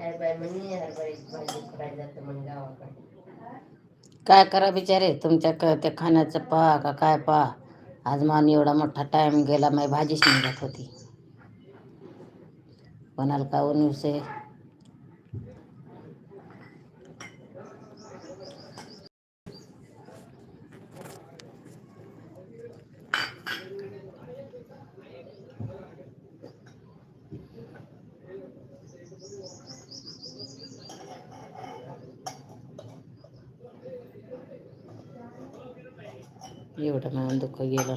काय म्हणे हरभऱ्याची भाजी करायला जातं म्हणे गावाकडे. काय करा बिचारे तुमच्या क त्या खाण्याचं पहा का काय पहा. आज मान एवढा मोठा टाइम गेला माझी भाजीच निघत होती. कोणाला का उसे एवढं मला दुःख गेलं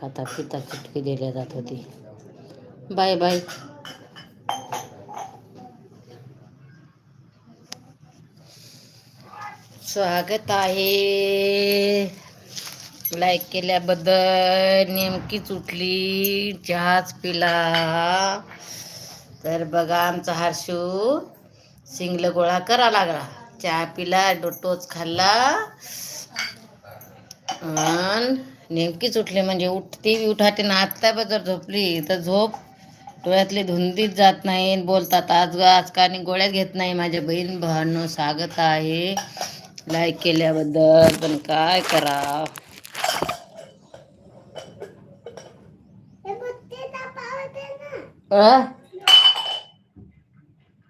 खाता पिता चुटकी दिल्या जात होती. Bye bye. स्वागत आहे. लाईक केल्याबद्दल नेमकीच उठली चहाच पिला. तर बघा आमचा हर्षू सिंगल गोळा करा लागला. चहा पिला डोटोच खाल्ला. आणि नेमकीच उठली म्हणजे उठती बी उठाते ना आत्ता बा जर झोपली तर झोप डोळ्यातली धुंदीच जात नाही. बोलतात आज आज का गोळ्यात घेत नाही माझ्या बहीण भावांनो स्वागत आहे. लाईक केल्याबद्दल पण काय करा.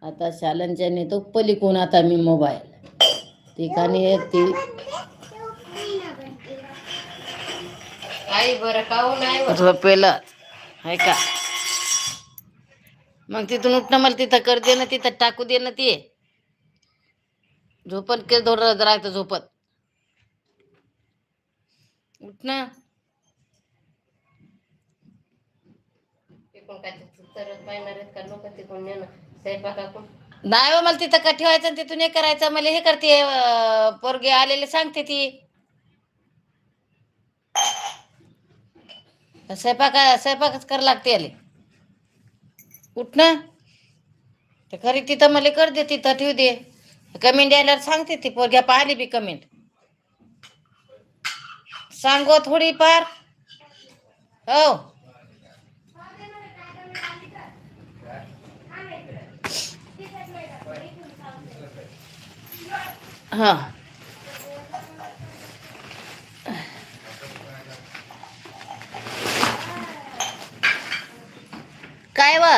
आता शालनच्या नेतो पलीकडून आता मी मोबाईल. ठिकाणी ती? आई बरं झोपेला आहे का? मग तिथून उठणं मला तिथं कर दे ना तिथं टाकू दे ना ते. झोपत के दोन राहतं झोपत. उठ नाही हो, मला तिथं का ठेवायचं आणि तिथून हे करायचं. मला हे करते अं, पोरगे आलेले सांगते ती. स्वयंपाक स्वयंपाकच कर लागते आले उठ ना ते खरी तिथं मला कर दे तिथं ठेवू दे. कमेंट यायला सांगते ती पोरग्या पाहिली बी कमेंट. सांगो थोडीफार. हो. हा. काय वा?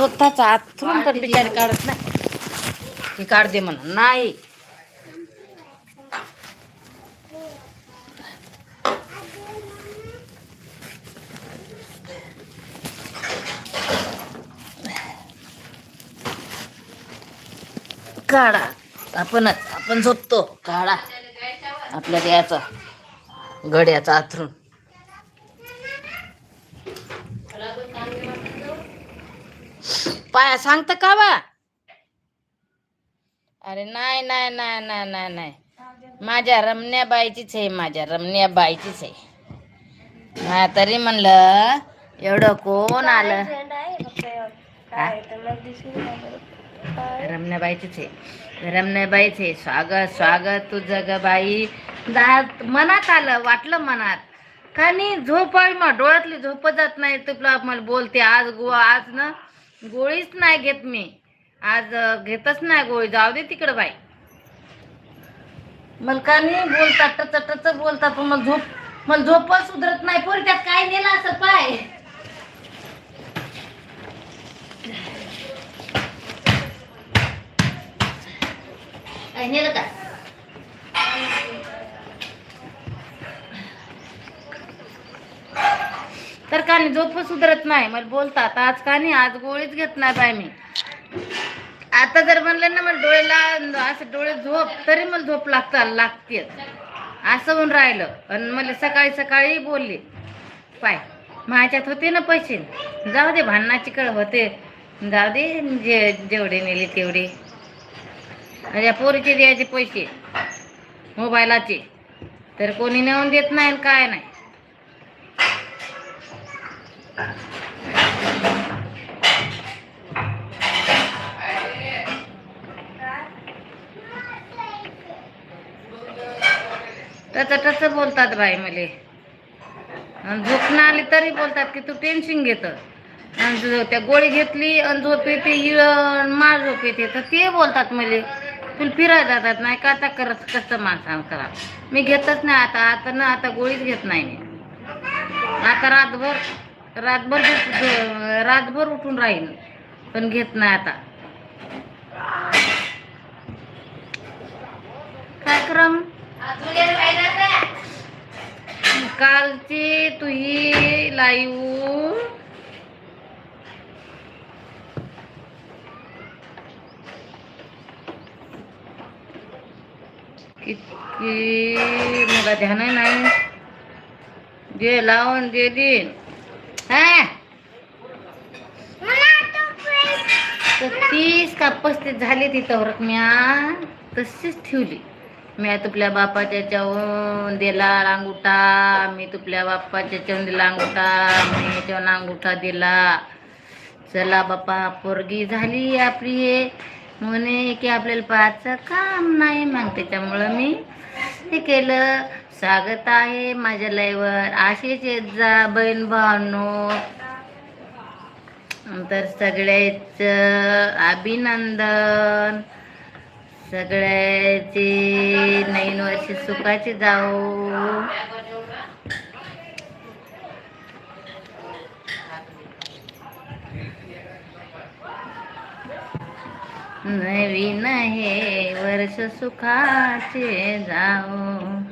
स्वतःचा आथरून पण बिचारी काढत नाही. ती काढ दे म्हणून. नाही. काढा. आपणच आपण झोपतो. काढा. आपल्या द्याचा गड्याचा आथरून पाया सांगत का बा? अरे नाही नाही नाही नाही नाही नाही. माझ्या रमण्या बाईचीच आहे माझ्या रमण्या बाईचीच आहे. हा तरी म्हणलं एवढं कोण आलं? रमण्याबाईचीच आहे? रमण्याबाईच आहे. स्वागत स्वागत तुझं ग बाई. दा मनात आलं वाटलं मनात. का नाही झोप आहे मग डोळ्यातली झोप जात नाही तुला मला बोलते आज गो आज ना. गोळीच नाही घेत मी. आज घेतच नाही गोळी. जाऊ दे तिकडं बाई. मलकानी का नाही बोलतात टच टच बोलतात पण मला झोप मला झोपच सुधरत नाही. पोरी त्यात काय नेलं असं पाय? काय नेलं का? तर का नाही झोप सुधरत नाही. मला बोलतात आज का नाही आज गोळीच घेत नाही बाय मी. आता जर म्हणलं ना मला डोळ्याला असं डोळे झोप तरी मला झोप लागता लागते. असं होऊन राहिलं. आणि मला सकाळी सकाळी बोलली पाय माझ्यात होते ना पैसे? जाऊ दे भांडणाची कळ होते. जाऊ दे जे जेवढे नेले तेवढे. माझ्या पोरीचे द्यायचे पैसे मोबाईलाचे. तर कोणी नेऊन देत नाही काय नाही. टच टच बोलतात बाई मले. झोप ना आली तरी बोलतात की तू टेन्शन घेत. आणि त्या गोळी घेतली आणि झोप येते इळ मार झोप येते तर ते बोलतात मले. तुला फिरायला जातात नाही का? आता करत कसं माणसानं करा मी घेतच नाही आता. आता ना आता गोळीच घेत नाही मी. आता रातभर रातभर रातभर उठून राहीन पण घेत नाही आता. काय क्रम? कालची तुही लाईव्ह किती मला ध्यान नाही. जे लावून जे देईन हा तर तीस का पस्तीस झाली ती तवरक. म्या तशीच ठेवली. मी तुपल्या बापाच्या चवून दिला अंगुठा मी तुपल्या बापाच्या चवून दिला अंगुठा मी याच्यावर अंगुठा दिला. चला बापा पोरगी झाली आपली हे. म्हणे की आपल्याला पाहायचं काम नाही मग त्याच्यामुळं मी हे केलं. स्वागत आहे माझ्या लाईवर असेच जा बहीण भावनो. तर सगळ्याच अभिनंदन. सगळ्याचे नवीन वर्ष सुखाचे जाऊ नवीन हे वर्ष सुखाचे जाऊ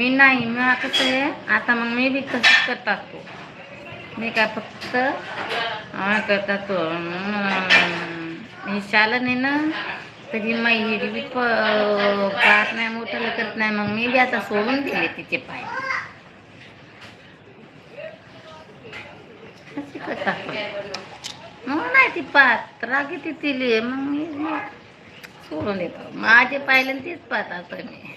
मी नाही मी कसं आहे आता मग मी बी तसंच करत असतो मी काय फक्त हा असतो मी शालन आहे ना तरी माई हिडी बी प पाहत नाही मोठं करत नाही मग मी बी आता सोडून दिले तिचे पाय. अशी मग नाही ती पाहत रागी ती तिले मग मी सोडून देतो. माझे पाहिले तेच पाहत असं मी.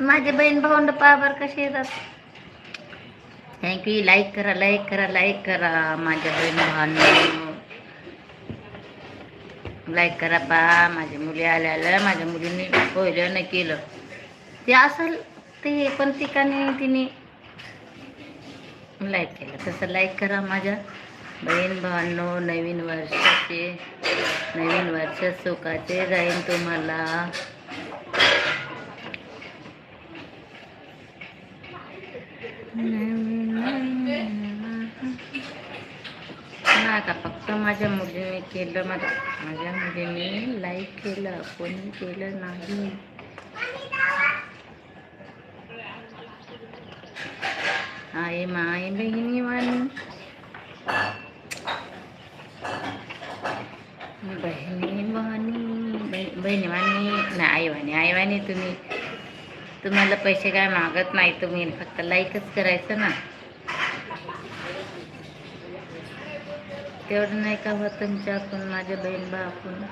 माझे बहीण भावंड पाबर कसे येतात थँक्यू लाईक करा लाईक करा लाईक करा माझ्या बहीण भावांना. लाईक करा पा. माझ्या मुली आल्या आल्या. माझ्या मुलींनी पहिलं नाही केलं. ते असेल ते पण ठिकाणी तिने लाईक केलं. तसं लाईक करा माझ्या बहीण भावांनो. नवीन वर्षाचे नवीन वर्ष सुखाचे जाईन तुम्हाला. नाही फक्त माझ्या मुलीने केलं मला माझ्या मुलीने लाईक केलं कोणी केलं नाही. आहे माय बहिणी वाणी. बहिणी वाणी. बहिणी वाणी. नाही आई वाणी. आई वाणी तुम्ही. तुम्हाला पैसे काय मागत नाही तुम्ही. फक्त लाईकच करायचं ना. तेवढं नाही का होत तुमच्याकडून माझ्या बहीण भावाकडून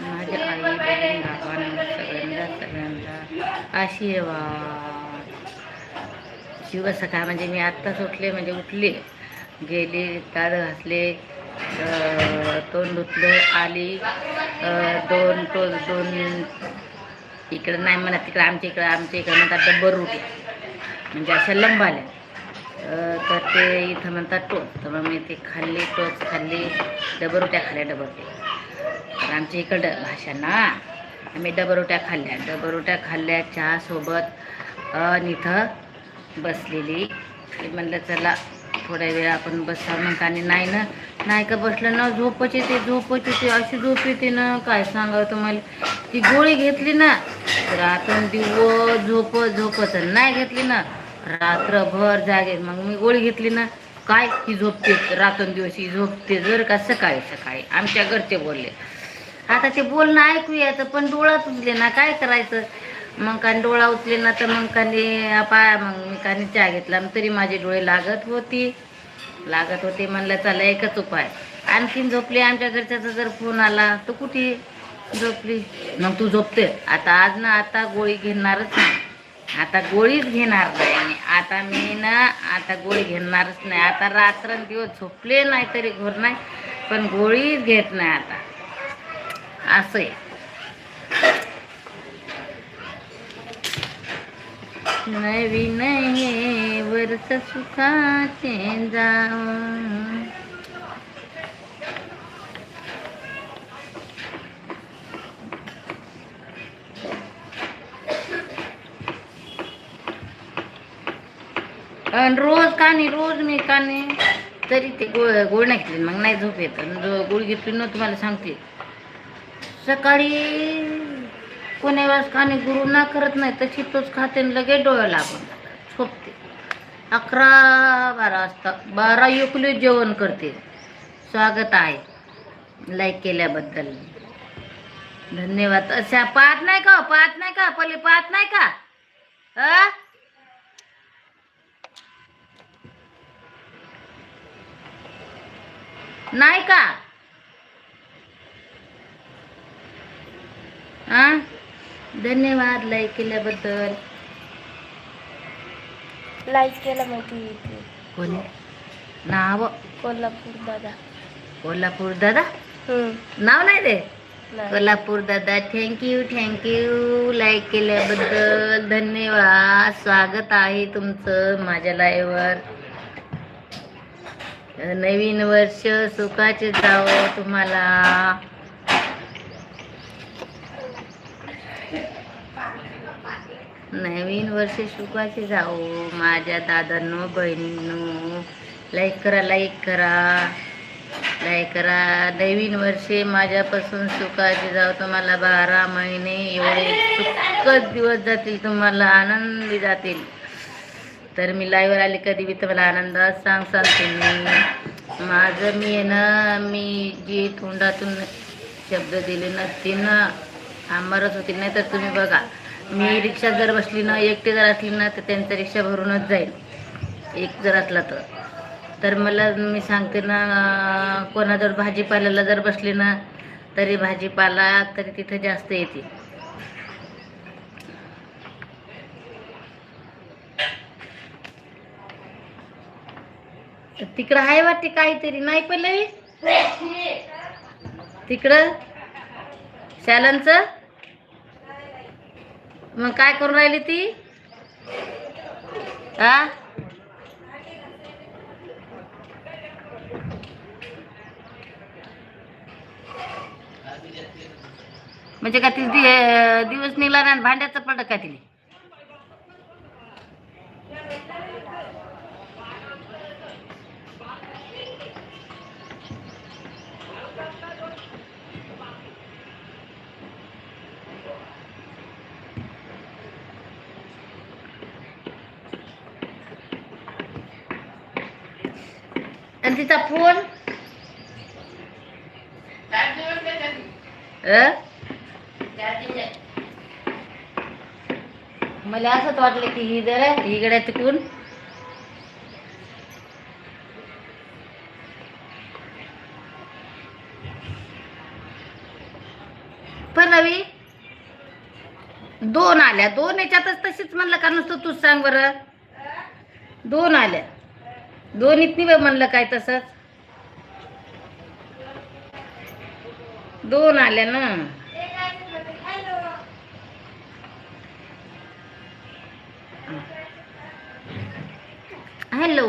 माझ्या आई बहीण भावांना सगळ्यांना सगळ्यांना. आशीर्वाद शिव सकाळ म्हणजे मी आत्ताच उठले म्हणजे उठले. गेले दाद घासले तोंड धुतलं आली. दोन टोच दोन इकडं नाही म्हणत तिकडं आमच्या इकडं आमच्या इकडं म्हणतात डब्बर रोटी म्हणजे अशा लंबाल्या. आल्या तर ते इथं म्हणतात टोच तर मग मी ते खाल्ली टोच खाल्ली डबर रोट्या खाल्ल्या डबर तर आमच्या इकडं भाषा ना आम्ही डबल रोट्या खाल्ल्या. डबर रोट्या खाल्ल्या चहासोबत. अन इथं बसलेली. म्हणलं चला थोड्या वेळ आपण बसावं म्हणता आणि नाही ना नाही का बसलं ना झोपच येते झोपच येते अशी झोप येते ना. काय सांगावं तुम्हाला? ती गोळी घेतली ना तर आता दिवस झोपत झोपत नाही घेतली ना रात्रभर जागे. मग मी गोळी घेतली ना काय ही झोपते रात्रंदिवस ही झोपते जर का सकाळी सकाळी. आमच्या घरचे बोलले. आता ते बोलणं ऐकूया तर पण डोळा तुझले ना काय करायचं? मग कान डोळा उचले ना तर मग कानी पाय मग मी कानी चहा घेतला मग तरी माझे डोळे लागत होती. लागत होते म्हणलं चला एकच उपाय. आणखीन झोपली आमच्या घरच्याचा जर फोन आला तर कुठे झोपली? मग तू झोपते. आता आज ना आता गोळी घेणारच नाही. आता गोळीच घेणार नाही आता मी ना आता गोळी घेणारच नाही. आता रात्रंदिवस झोपले नाही तरी घोर नाही पण गोळीच घेत नाही आता. असं आहे. नवीन हे वर्ष सुखाचे जाऊन रोज काने रोज मी काने तरी ते गोळ गोळ नाही मग नाही झोप येत. आणि घेतली न तुम्हाला सांगते. सकाळी कोणी वेळेस कानी गुरु ना करत नाही तशी तोच खाते लगेच डोळे लागून झोपते अकरा बारा वाजता बारा युकली जेवण करते. स्वागत आहे. लाईक केल्याबद्दल. धन्यवाद. अशा पाहत नाही का हो? पाहत नाही का? पहिले पाहत नाही का? अ? नाही का? हा धन्यवाद लाईक केल्याबद्दल. लाईक केलं माहिती कोणी? नाव? कोल्हापूर दादा. कोल्हापूर दादा. नाव नाही दे. कोल्हापूर दादा थँक्यू थँक्यू लाईक केल्याबद्दल धन्यवाद. स्वागत आहे तुमचं माझ्या लाईव्हवर नवीन वर्ष सुखाचे जावो तुम्हाला. नवीन वर्ष सुखाचे जाओ. माझ्या दादांनो बहिणींनो लाईक करा लाईक करा. लाईक करा. नवीन वर्षे माझ्यापासून सुखाचे जाओ. तुम्हाला बारा महिने एवढे सुखद दिवस जातील. तुम्हाला आनंदी जातील. तर मी लाईव्हवर आले कधी बी तुम्हाला आनंदात सांग सांगते मी. माझं मी आहे ना मी जी तोंडातून शब्द दिले ना ते ना थांबारच होतील. नाही तर तुम्ही बघा. मी रिक्षा जर बसली ना एकटी जर असली ना तर त्यांचं रिक्षा भरूनच जाईल. एक जर असला तर. तर मला मी सांगते ना कोणा जर भाजीपाल्याला जर बसली ना तरी भाजीपाला तरी तिथं जास्त येते. तिकडं आहे वाटते काहीतरी नाही पल्लवी तिकडं? शालांचं? मग काय करून राहिली ती? आ म्हणजे का ती दि- दिवस निघला ना भांड्याचं पडक का तिने आणि तिचा फोन? मला असंच वाटलं की ही जर इकडे तिकून. पल्लवी दोन आल्या. दोन याच्यातच तशीच म्हणलं का नुसतं तूच सांग बरं. दोन आल्या. दोन इतनी म्हणलं काय तसंच दोन आल्या ना. हॅलो.